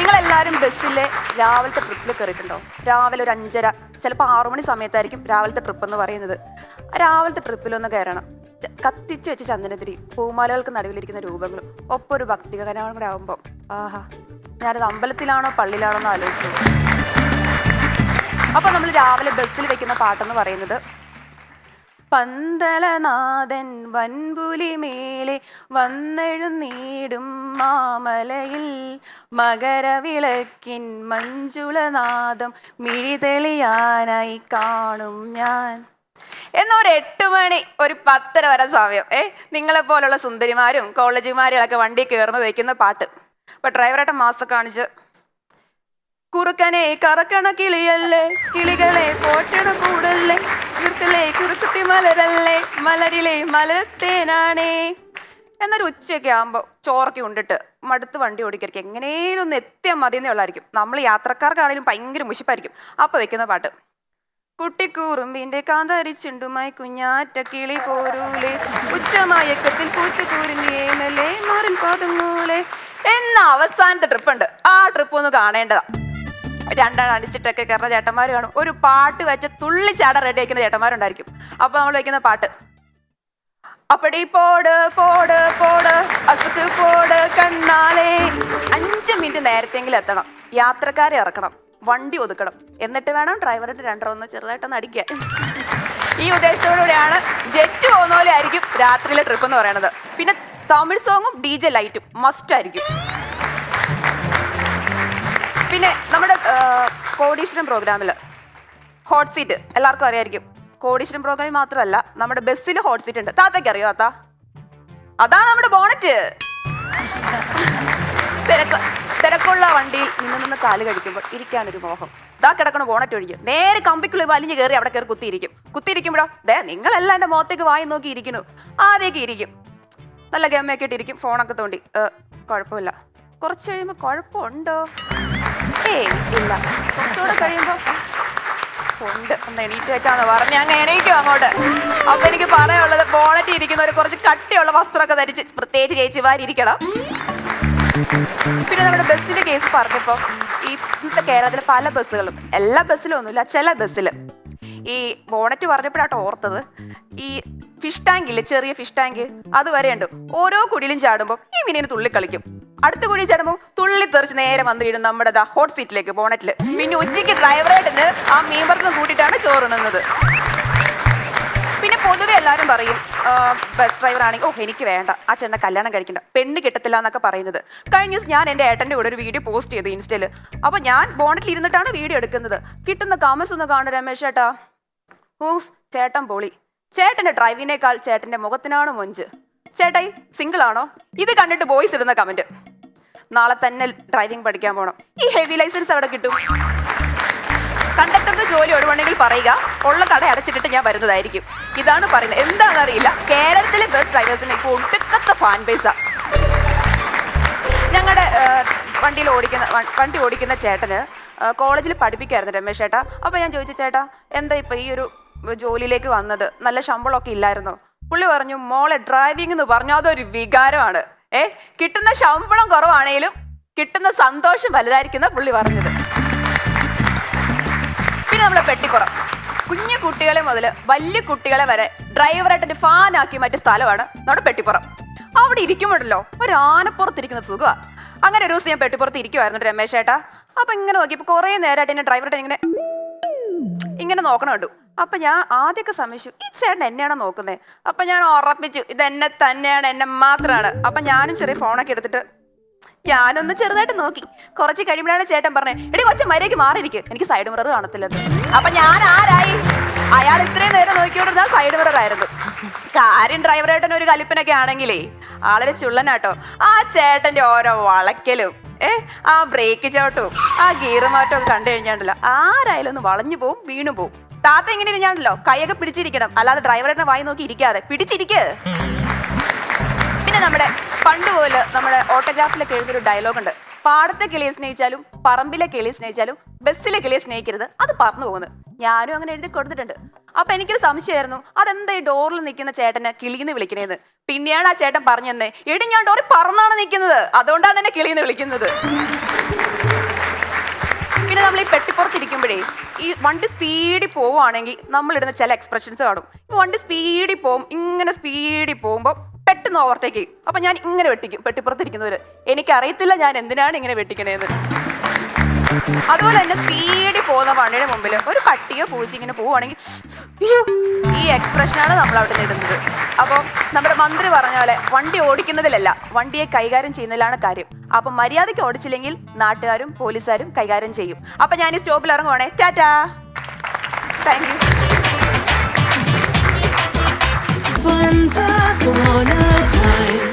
നിങ്ങൾ എല്ലാവരും ബസ്സിലെ രാവിലത്തെ ട്രിപ്പിൽ കയറിയിട്ടുണ്ടോ രാവിലെ ഒരു അഞ്ചര ചിലപ്പോൾ ആറു മണി സമയത്തായിരിക്കും രാവിലത്തെ ട്രിപ്പ് എന്ന് പറയുന്നത്. രാവിലത്തെ ട്രിപ്പിലൊന്ന് കയറണം കത്തിച്ച് വെച്ച ചന്ദനത്തിരി പൂമാലകൾക്ക് നടുവിലിരിക്കുന്ന രൂപങ്ങളും ഒപ്പം ഒരു ഭക്തിഗാനം കൂടെ ആകുമ്പോൾ ആഹാ ഞാനത് അമ്പലത്തിലാണോ പള്ളിയിലാണോ എന്ന് ആലോചിച്ചു. അപ്പോൾ നമ്മൾ രാവിലെ ബസ്സിൽ വെക്കുന്ന പാട്ടെന്ന് പറയുന്നത് പന്തളനാഥൻ വൻപുലി മേലെ വന്നെഴുന്നീടും മാമലയിൽ. മകരവിളക്കിൻ മഞ്ജുളനാദം മിഴിതെളിയാനായി കാണും ഞാൻ. എന്നൊരു എട്ട് മണി ഒരു പത്തര വരെ സമയം. ഏ നിങ്ങളെ പോലുള്ള സുന്ദരിമാരും കോളേജുമാരും ഒക്കെ വണ്ടി കയറുമ്പോൾ വയ്ക്കുന്ന പാട്ട്. അപ്പോൾ ഡ്രൈവറായിട്ട് മാസം കാണിച്ച് കുറുക്കനെ കറക്കണ കിളിയല്ലേ? കിളികളെ പോറ്റണ കൂടല്ലേ? കുറുക്കലെ കുറുക്കുത്തി മലരല്ലേ? മലരിലെ മലത്തേനാണേ. എന്നൊരു ഉച്ചയൊക്കെ ആകുമ്പോൾ ചോറൊക്കെ ഉണ്ടിട്ട് മടുത്ത് വണ്ടി ഓടിക്കരിക്കും എങ്ങനെയും ഒന്ന് എത്തിയാൽ മതി എന്നുള്ളായിരിക്കും നമ്മൾ യാത്രക്കാർക്കാണെങ്കിലും ഭയങ്കര മുഷിപ്പായിരിക്കും. അപ്പോൾ വെക്കുന്ന പാട്ട്. കുട്ടിക്കൂറുമ്പിന്റെ കാന്തരിച്ചുണ്ടുമായി കുഞ്ഞാറ്റ കിളി പോരൂലേ. ഉച്ചമയക്കത്തിൽ പൂച്ചക്കൂരിഞ്ഞേമല്ലേ മാറിൽ പതുങ്ങൂലേ എന്ന അവസാനത്തെ ട്രിപ്പ് ഉണ്ട്. ആ ട്രിപ്പ് ഒന്ന് കാണേണ്ടതാ. രണ്ടാൾ അടിച്ചിട്ടൊക്കെ കയറുന്ന ചേട്ടന്മാർ കാണും. ഒരു പാട്ട് വെച്ച് തുള്ളിച്ചാട റെഡി ആക്കുന്ന ചേട്ടന്മാരുണ്ടായിരിക്കും. അപ്പൊ നമ്മൾ വെക്കുന്ന പാട്ട്. അപ്പടി പോട് പോട് പോട് അസുക്ക് പോട് കണ്ണാലേ. അഞ്ച് മിനിറ്റ് നേരത്തെങ്കിലും എത്തണം. യാത്രക്കാരെ ഇറക്കണം. വണ്ടി ഒതുക്കണം. എന്നിട്ട് വേണം ഡ്രൈവറുടെ രണ്ടറൊന്ന് ചെറുതായിട്ടൊന്ന് അടിക്കുക ഈ ഉദ്ദേശത്തോടുകൂടിയാണ് ജെറ്റ് പോകുന്ന പോലെ ആയിരിക്കും രാത്രിയിലെ ട്രിപ്പ് എന്ന് പറയുന്നത്. പിന്നെ തമിഴ് സോങ്ങും ഡി ജെ ലൈറ്റും മസ്റ്റ് ആയിരിക്കും. പിന്നെ നമ്മുടെ കോടീശ്വരം പ്രോഗ്രാമിൽ ഹോട്ട് സീറ്റ് എല്ലാവർക്കും അറിയായിരിക്കും. കോടീശ്വരം പ്രോഗ്രാമിൽ മാത്രമല്ല നമ്മുടെ ബസ്സിൽ ഹോട്ട് സീറ്റ് ഉണ്ട്. താത്തയ്ക്ക് അറിയോ താത്ത? അതാ നമ്മുടെ ബോണറ്റ് തിരക്ക് തിരക്കുള്ള വണ്ടിയിൽ നിന്ന് നിന്ന് കാൽ കഴിക്കുമ്പോൾ ഇരിക്കാനൊരു മോഹം. ഇതാ കിടക്കണ ബോണറ്റ് ഒഴിക്കും നേരെ കമ്പിക്കുള്ളിൽ വലിഞ്ഞു കയറി അവിടെ കയറി കുത്തിയിരിക്കും. കുത്തിയിരിക്കുമ്പോഴോ ദേ നിങ്ങളെല്ലാം എന്റെ മുഖത്തേക്ക് വായി നോക്കി ഇരിക്കുന്നു ആദ്യമൊക്കെ ഇരിക്കും. നല്ല ഗമ്മയൊക്കെ ഇട്ടിരിക്കും. ഫോണൊക്കെ തോണ്ടി. കുഴപ്പമില്ല. കുറച്ച് കഴിയുമ്പോൾ കുഴപ്പമുണ്ടോ? ഏയ് ഇല്ല. കുറച്ചുകൂടെ കഴിയുമ്പോൾ ഉണ്ട്. ഒന്ന് എണീറ്റ് പറഞ്ഞ് അങ്ങ് എണീക്കും അങ്ങോട്ട്. അപ്പൊ എനിക്ക് പറയാനുള്ളത് ബോണറ്റ് ഇരിക്കുന്നവർ കുറച്ച് കട്ടിയുള്ള വസ്ത്രമൊക്കെ ധരിച്ച് പ്രത്യേകിച്ച് ചേച്ചിമാരിയിരിക്കണം പിന്നെ നമ്മുടെ ബസ്സിന്റെ കേസ് പറഞ്ഞപ്പോ ഈ ഇന്നത്തെ കേരളത്തിലെ പല ബസ്സുകളും എല്ലാ ബസ്സിലും ഒന്നുമില്ല ചില ബസ്സിൽ ഈ ബോണറ്റ് പറഞ്ഞപ്പോഴാട്ടോ ഓർത്തത്. ഈ ഫിഷ് ടാങ്കില്ലേ ചെറിയ ഫിഷ് ടാങ്ക് അത് വരെയുണ്ട് ഓരോ കുടിയിലും ചാടുമ്പോൾ ഈ മീനിന് തുള്ളി കളിക്കും അടുത്ത കുഴി ചാടുമ്പോൾ തുള്ളി തെറിച്ച് നേരെ വന്ന് വീഴും നമ്മുടെ ഹോട്ട് സീറ്റിലേക്ക് ബോണറ്റിൽ പിന്നെ ഉച്ചയ്ക്ക് ഡ്രൈവറായിട്ടിന് ആ മീൻ വറുത്തം കൂട്ടിയിട്ടാണ് പിന്നെ പൊതുവെ എല്ലാവരും പറയും ബസ് ഡ്രൈവർ ആണെങ്കിൽ ഓ എനിക്ക് വേണ്ട. ആ ചേട്ടനെ കല്യാണം കഴിക്കണ്ട. പെണ്ണ് കിട്ടത്തില്ല എന്നൊക്കെ പറയുന്നത്. കഴിഞ്ഞ ദിവസം ഞാൻ എന്റെ ഏട്ടന്റെ കൂടെ ഒരു വീഡിയോ പോസ്റ്റ് ചെയ്തു ഇൻസ്റ്റയിൽ. അപ്പോൾ ഞാൻ ബോണറ്റിൽ ഇരുന്നിട്ടാണ് വീഡിയോ എടുക്കുന്നത്. കിട്ടുന്ന കമൻസ് ഒന്ന് കാണും രമേശ് ചേട്ടാ. ഊഫ് ചേട്ടൻ പൊളി. ചേട്ടന്റെ ഡ്രൈവിനേക്കാൾ ചേട്ടന്റെ മുഖത്തിനാണ് മൊഞ്ച്. ചേട്ടായി സിംഗിൾ ആണോ? ഇത് കണ്ടിട്ട് ബോയ്സ് ഇടുന്ന കമന്റ് നാളെ തന്നെ ഡ്രൈവിംഗ് പഠിക്കാൻ പോകണം ഈ ഹെവി ലൈസൻസ് അവിടെ കിട്ടും? കണ്ടക്ടറുടെ ജോലി ഒഴിവുണ്ടെങ്കിൽ പറയുക ഉള്ള കട അടച്ചിട്ടിട്ട് ഞാൻ വരുന്നതായിരിക്കും. ഇതാണ് പറയുന്നത്. എന്താണെന്നറിയില്ല. കേരളത്തിലെ ബസ് ഡ്രൈവേഴ്സിന് ഇപ്പോൾ ഒട്ടുക്കത്ത ഫാൻ ബേസാ ഞങ്ങളുടെ വണ്ടിയിൽ ഓടിക്കുന്ന വണ്ടി ഓടിക്കുന്ന ചേട്ടന് കോളേജിൽ പഠിപ്പിക്കായിരുന്നു രമേശ് ചേട്ടാ. അപ്പോൾ ഞാൻ ചോദിച്ചു ചേട്ടാ എന്താ ഇപ്പൊ ഈ ഒരു ജോലിയിലേക്ക് വന്നത്? നല്ല ശമ്പളമൊക്കെ ഇല്ലായിരുന്നോ? പുള്ളി പറഞ്ഞു മോളെ ഡ്രൈവിംഗ് എന്ന് പറഞ്ഞു അതൊരു വികാരമാണ്. ഏ കിട്ടുന്ന ശമ്പളം കുറവാണേലും കിട്ടുന്ന സന്തോഷം വലുതായിരിക്കുന്ന പുള്ളി പറഞ്ഞത്. പിന്നെ നമ്മളെ പെട്ടിക്കുറം കുഞ്ഞു കുട്ടികളെ മുതൽ വലിയ കുട്ടികളെ വരെ ഡ്രൈവറായിട്ട് ഫാൻ ആക്കി മാറ്റിയ സ്ഥലമാണ് നമ്മുടെ പെട്ടിപ്പുറം. അവിടെ ഇരിക്കുമ്പോഴല്ലോ ഒരു ആനപ്പുറത്തിരിക്കുന്ന സുഖമാ അങ്ങനെ ഒരു ദിവസം ഞാൻ പെട്ടിപ്പുറത്ത് ഇരിക്കുമായിരുന്നു രമേശ് ചേട്ടാ അപ്പൊ ഇങ്ങനെ നോക്കി ഇപ്പം കുറേ നേരമായിട്ട് എന്നെ ഡ്രൈവറായിട്ട് ഇങ്ങനെ ഇങ്ങനെ നോക്കണം കണ്ടു. അപ്പൊ ഞാൻ ആദ്യമൊക്കെ സംശയിച്ചു ഈ ചേട്ടൻ എന്നെയാണ് നോക്കുന്നത് അപ്പൊ ഞാൻ ഉറപ്പിച്ചു ഇത് എന്നെ തന്നെയാണ് എന്നെ മാത്രമാണ് അപ്പൊ ഞാനും ചെറിയ ഫോണൊക്കെ എടുത്തിട്ട് ഞാനൊന്ന് ചെറുതായിട്ട് നോക്കി. കുറച്ച് കഴിയുമ്പോഴാണ് ചേട്ടൻ പറഞ്ഞത് എടി കൊച്ചു മര്യാദയ്ക്ക് മാറിയിരിക്കും. എനിക്ക് സൈഡ് മിറർ കാണത്തില്ല അപ്പൊ ഞാൻ ആരായി? അയാൾ ഇത്രയും നേരം നോക്കിയോണ്ടിരുന്ന സൈഡ് മിറർ ആയിരുന്നു. കാര്യം ഡ്രൈവറായിട്ടൻ ഒരു കലിപ്പനൊക്കെ ആണെങ്കിലേ ആളൊരു ചുള്ളനാട്ടോ. ആ ചേട്ടന്റെ ഓരോ വളയ്ക്കലും ഏ ആ ബ്രേക്ക് ചവിട്ടും ആ ഗിയർ മാറ്റവും കണ്ടു കഴിഞ്ഞാണ്ടല്ലോ ആരായാലും ഒന്ന് വളഞ്ഞു പോവും വീണു പോവും. താത്ത ഇങ്ങനെ ഞാനല്ലോ കൈയൊക്കെ പിടിച്ചിരിക്കണം. അല്ലാതെ ഡ്രൈവറായിട്ടനെ വായി നോക്കി ഇരിക്കാതെ. പിടിച്ചിരിക്ക. പിന്നെ നമ്മുടെ പണ്ട് പോലെ നമ്മുടെ ഓട്ടോഗ്രാഫിലൊക്കെ എഴുതിയൊരു ഡയലോഗ് ഉണ്ട്. പാടത്തെ കിളിയെ സ്നേഹിച്ചാലും പറമ്പിലെ കിളിയെ സ്നേഹിച്ചാലും ബസ്സിലെ കിളിയെ സ്നേഹിക്കരുത്. അത് പറന്നു പോകുന്നത് ഞാനും അങ്ങനെ എഴുതി കൊടുത്തിട്ടുണ്ട്. അപ്പൊ എനിക്കൊരു സംശയമായിരുന്നു. അതെന്താ ഈ ഡോറിൽ നിൽക്കുന്ന ചേട്ടനെ കിളിന്ന് വിളിക്കണേന്ന്? പിന്നെയാണ് ആ ചേട്ടൻ പറഞ്ഞെന്ന്. എടി ഞാൻ ഡോറിൽ പറന്നാണ് നിൽക്കുന്നത്. അതുകൊണ്ടാണ് എന്നെ കിളിന്ന് വിളിക്കുന്നത്. ഈ പെട്ടിപ്പുറത്തിരിക്കുമ്പോഴേ ഈ വണ്ടി സ്പീഡിൽ പോവുകയാണെങ്കിൽ നമ്മളിടുന്ന ചില എക്സ്പ്രഷൻസ് കാണും. വണ്ടി സ്പീഡിൽ പോകും ഇങ്ങനെ സ്പീഡിൽ പോകുമ്പോൾ പെട്ടെന്ന് ഓവർടേക്ക് ചെയ്യും. അപ്പൊ ഞാൻ ഇങ്ങനെ വെട്ടിക്കും പെട്ടിപ്പുറത്തിരിക്കുന്നവർ എനിക്കറിയത്തില്ല ഞാൻ എന്തിനാണ് ഇങ്ങനെ വെട്ടിക്കണേന്ന്. അതുപോലെ തന്നെ സ്പീഡിൽ പോകുന്ന വണ്ടിയുടെ മുമ്പിൽ ഒരു പട്ടിയോ പൂച്ച ഇങ്ങനെ പോവുകയാണെങ്കിൽ ഈ എക്സ്പ്രഷനാണ് നമ്മൾ അവിടെ നേടുന്നത് അപ്പോൾ നമ്മുടെ മന്ത്രി പറഞ്ഞ പോലെ വണ്ടി ഓടിക്കുന്നതിലല്ല വണ്ടിയെ കൈകാര്യം ചെയ്യുന്നതിലാണ് കാര്യം. അപ്പം മര്യാദയ്ക്ക് ഓടിച്ചില്ലെങ്കിൽ നാട്ടുകാരും പോലീസുകാരും കൈകാര്യം ചെയ്യും. അപ്പം ഞാൻ ഈ സ്റ്റോപ്പിൽ ഇറങ്ങുവാണേ. Tata. Thank you Once upon a time.